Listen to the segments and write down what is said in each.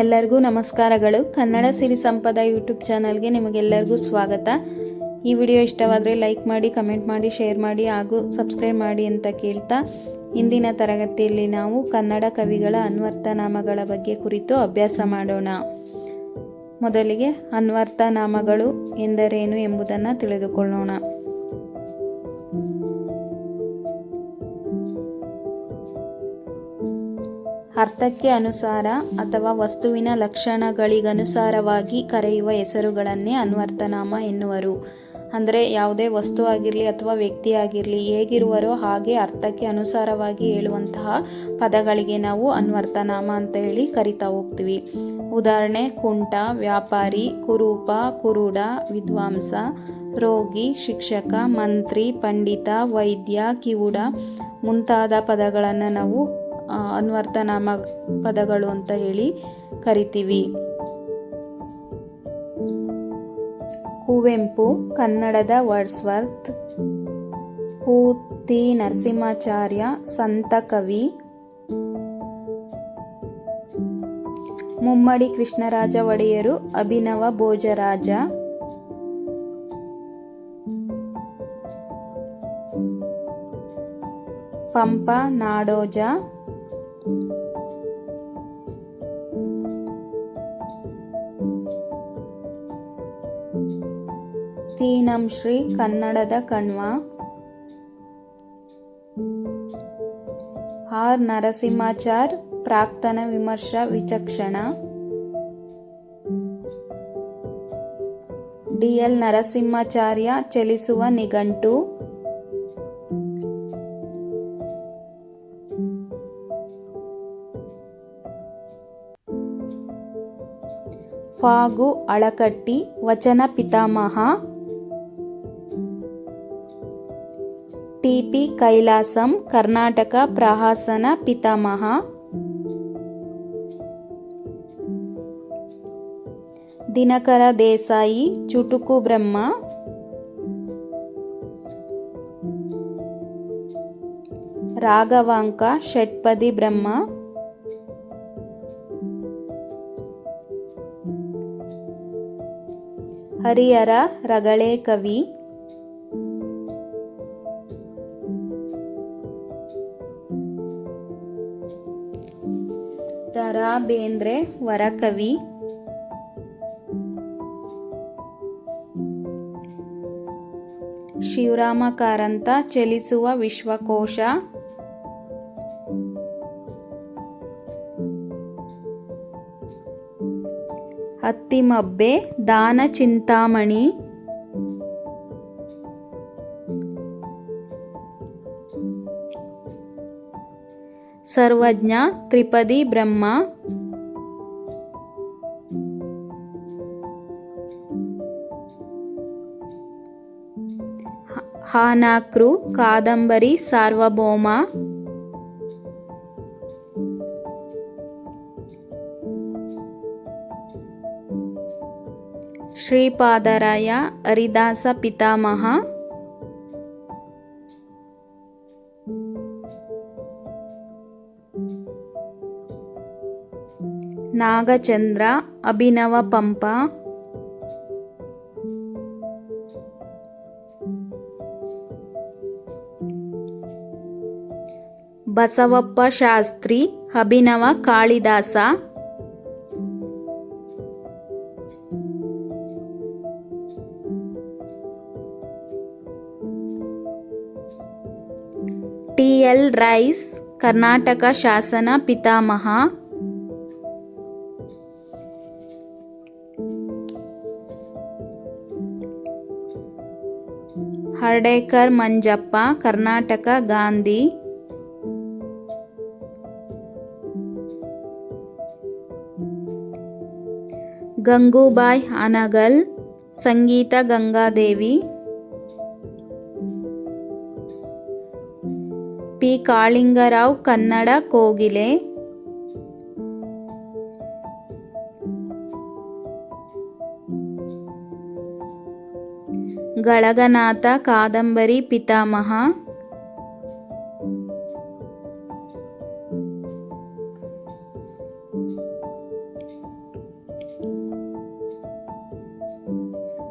ಎಲ್ಲರಿಗೂ ನಮಸ್ಕಾರಗಳು. ಕನ್ನಡ ಸಿರಿ ಸಂಪದ ಯೂಟ್ಯೂಬ್ ಚಾನಲ್ಗೆ ನಿಮಗೆಲ್ಲರಿಗೂ ಸ್ವಾಗತ. ಈ ವಿಡಿಯೋ ಇಷ್ಟವಾದರೆ ಲೈಕ್ ಮಾಡಿ, ಕಮೆಂಟ್ ಮಾಡಿ, ಶೇರ್ ಮಾಡಿ ಹಾಗೂ ಸಬ್ಸ್ಕ್ರೈಬ್ ಮಾಡಿ ಅಂತ ಕೇಳ್ತಾ ಇಂದಿನ ತರಗತಿಯಲ್ಲಿ ನಾವು ಕನ್ನಡ ಕವಿಗಳ ಅನ್ವರ್ಥನಾಮಗಳ ಬಗ್ಗೆ ಕುರಿತು ಅಭ್ಯಾಸ ಮಾಡೋಣ. ಮೊದಲಿಗೆ ಅನ್ವರ್ಥನಾಮಗಳು ಎಂದರೇನು ಎಂಬುದನ್ನು ತಿಳಿದುಕೊಳ್ಳೋಣ. ಅರ್ಥಕ್ಕೆ ಅನುಸಾರ ಅಥವಾ ವಸ್ತುವಿನ ಲಕ್ಷಣಗಳಿಗನುಸಾರವಾಗಿ ಕರೆಯುವ ಹೆಸರುಗಳನ್ನೇ ಅನ್ವರ್ಥನಾಮ ಎನ್ನುವರು. ಅಂದರೆ ಯಾವುದೇ ವಸ್ತು ಆಗಿರಲಿ ಅಥವಾ ವ್ಯಕ್ತಿ ಆಗಿರಲಿ ಹೇಗಿರುವರೋ ಹಾಗೆ ಅರ್ಥಕ್ಕೆ ಅನುಸಾರವಾಗಿ ಹೇಳುವಂತಹ ಪದಗಳಿಗೆ ನಾವು ಅನ್ವರ್ಥನಾಮ ಅಂತ ಹೇಳಿ ಕರಿತಾ ಹೋಗ್ತೀವಿ. ಉದಾಹರಣೆ, ಕುಂಟ, ವ್ಯಾಪಾರಿ, ಕುರೂಪ, ಕುರುಡ, ವಿದ್ವಾಂಸ, ರೋಗಿ, ಶಿಕ್ಷಕ, ಮಂತ್ರಿ, ಪಂಡಿತ, ವೈದ್ಯ, ಕಿವುಡ ಮುಂತಾದ ಪದಗಳನ್ನು ನಾವು ಅನ್ವರ್ಥನಾಮ ಪದಗಳು ಅಂತ ಹೇಳಿ ಕರಿತೀವಿ. ಕುವೆಂಪು ಕನ್ನಡದ ವರ್ಡ್ಸ್ವರ್ತ್. ಪೂತಿ, ನರಸಿಂಹಾಚಾರ್ಯ, ಸಂತ ಕವಿ. ಮುಮ್ಮಡಿ, ಕೃಷ್ಣರಾಜ ಒಡೆಯರು, ಅಭಿನವ, ಭೋಜರಾಜ. ಪಂಪ, ನಾಡೋಜ. ತೀನಂ ಶ್ರೀ ಕನ್ನಡದ ಕಣ್ವ ಆರ್ ನರಸಿಂಹಾಚಾರ್ ಪ್ರಾಕ್ತನ ವಿಮರ್ಶಾ ವಿಚಕ್ಷಣ ಡಿಎಲ್ ನರಸಿಂಹಾಚಾರ್ಯ ಚಲಿಸುವ ನಿಘಂಟು ಫಾಗು ಅಳಕಟ್ಟಿ ವಚನ ಪಿತಾಮಹ ಟಿಪಿ ಕೈಲಾಸಂ ಕರ್ನಾಟಕ ಪ್ರಹಾಸನ ಪಿತಾಮಹ ದಿನಕರ ದೇಸಾಯಿ ಚುಟುಕು ಬ್ರಹ್ಮ ರಾಘವಾಂಕ ಷಟ್ಪದಿ ಬ್ರಹ್ಮ ಹರಿಹರ ರಗಳೆ ಕವಿ ದರಾ ಬೇಂದ್ರೆ ವರಕವಿ. ಶಿವರಾಮ ಕಾರಂತ ಚಲಿಸುವ ವಿಶ್ವಕೋಶ. ಹತ್ತಿಮಬ್ಬೆ ದಾನ ಚಿಂತಾಮಣಿ ಸರ್ವಜ್ಞ ತ್ರಿಪದಿ ಬ್ರಹ್ಮ. ಹಾನಾಕ್ರು ಕಾದಂಬರಿ ಸಾರ್ವಭೌಮ. ಶ್ರೀಪಾದರಾಯ ಹರಿದಾಸ ಪಿತಾಮಹ. ನಾಗಚಂದ್ರ ಅಭಿನವ Pampa. Basavappa Shastri Abhinava Kalidasa. T L Rice Karnataka ಶಾಸನ ಪಿತಾಮಹ. ಹರ್ಡೇಕರ್ ಮಂಜಪ್ಪ ಕರ್ನಾಟಕ ಗಾಂಧಿ. ಗಂಗೂಬಾಯ್ ಅನಗಲ್ ಸಂಗೀತ ಗಂಗಾದೇವಿ. ಪಿ. ಕಾಳಿಂಗರಾವ್ ಕನ್ನಡ ಕೋಗಿಲೆ. ಗಳಗನಾಥ ಕಾದಂಬರಿ ಪಿತಾಮಹ.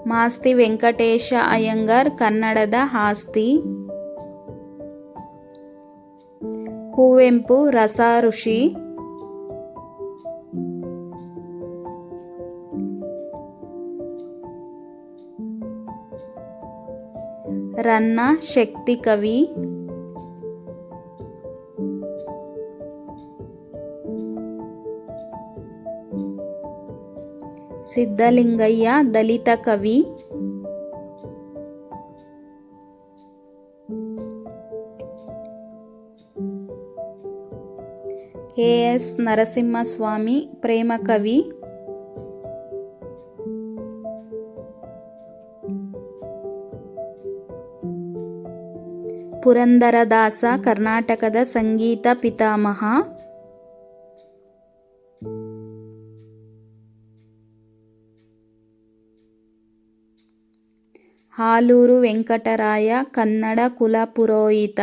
ಮಾಸ್ತಿ ವೆಂಕಟೇಶ ಅಯ್ಯಂಗಾರ್ ಕನ್ನಡದ ಆಸ್ತಿ. ಕುವೆಂಪು ರಸ ಋಷಿ ರನ್ನ ಶಕ್ತಿ ಕವಿ. ಸಿದ್ಧಲಿಂಗಯ್ಯ ದಲಿತ ಕವಿ. ಕೆ ಎಸ್ ನರಸಿಂಹಸ್ವಾಮಿ ಪ್ರೇಮ ಕವಿ. ಪುರಂದರದಾಸ ಕರ್ನಾಟಕದ ಸಂಗೀತ ಪಿತಾಮಹ. ಹಾಲೂರು ವೆಂಕಟರಾಯ ಕನ್ನಡ ಕುಲಪುರೋಹಿತ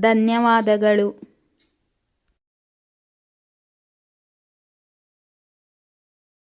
ಧನ್ಯವಾದಗಳು.